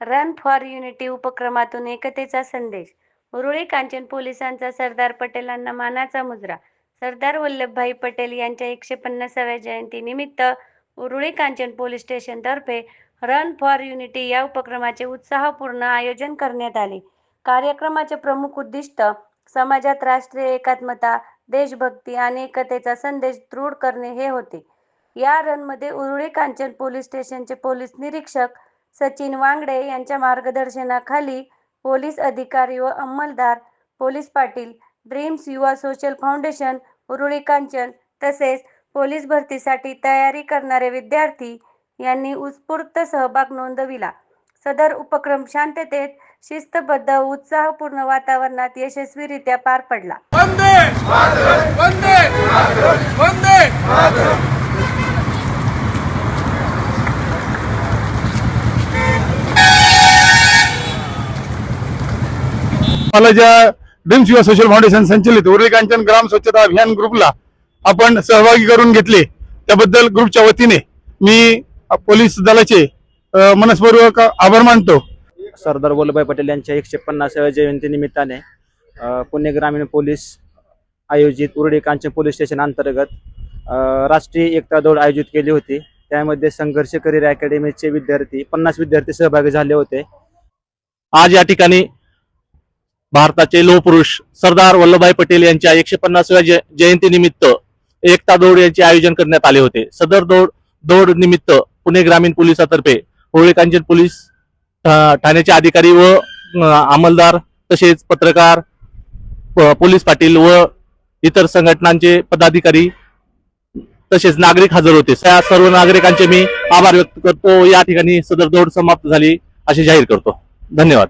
Run for unity उपक्रमातून एकतेचा संदेश. उरुळी कांचन पोलिसांचा सरदार पटेलांना मानाचा मुजरा. सरदार वल्लभभाई पटेल यांच्या एकशे पन्नासाव्या जयंतीनिमित्त उरुळी कांचन पोलीस स्टेशनतर्फे रन फॉर युनिटी या उपक्रमाचे उत्साहपूर्ण आयोजन करण्यात आले. कार्यक्रमाचे प्रमुख उद्दिष्ट समाजात राष्ट्रीय एकात्मता देशभक्ती आणि एकतेचा संदेश दृढ करणे हे होते. या रनमध्ये Uruli Kanchan police station police निरीक्षक सचिन वांगडे यांच्या मार्गदर्शनाखाली पोलीस अधिकारी व अंमलदार police Patil dreams Yuva social foundation Uruli Kanchan तसेच पोलीस भरतीसाठी तयारी करणारे विद्यार्थी यांनी उत्स्फूर्त सहभाग नोंदविला. सदर उपक्रम शांततेत शिस्तबद्ध उत्साहपूर्ण वातावरणात यशस्वीरित्या पार पडला. वंदे! वंदे! वंदे! मला ज्या ड्रीम्स युवा सोशल फाउंडेशन संचलित उर्वी कांचन ग्राम स्वच्छता अभियान ग्रुपला आपण सहभागी करून घेतले. त्याबद्दल ग्रुपच्या वतीने मी पोलीस दलाचे मनस्पूर्वक आभार मानतो. सरदार वल्लभभाई पटेल यांच्या एकशे पन्नासाव्या जयंती निमित्ताने अ, पुणे ग्रामीण पोलीस आयोजित उरडी कांचन पोलीस स्टेशन अंतर्गत राष्ट्रीय एकता दौड आयोजित केली होती. त्यामध्ये संघर्ष करिअर अकॅडमीचे विद्यार्थी पन्नास विद्यार्थी सहभागी झाले होते. आज या ठिकाणी भारताचे लोहपुरुष सरदार वल्लभभाई पटेल यांच्या एकशे पन्नासव्या जयंतीनिमित्त एकता दौड यांचे आयोजन करण्यात आले होते. सदर दौड दौड निमित्त पुणे ग्रामीण पोलिसातर्फे होळीकांचन पोलीस ठाण्याचे अधिकारी व अंमलदार तसेच पत्रकार प- पोलीस पाटील व इतर संघटनांचे पदाधिकारी तसेच नागरिक हजर होते. त्या सर्व नागरिकांचे मी आभार व्यक्त करतो. या ठिकाणी सदर दौड समाप्त झाली असे जाहीर करतो. धन्यवाद.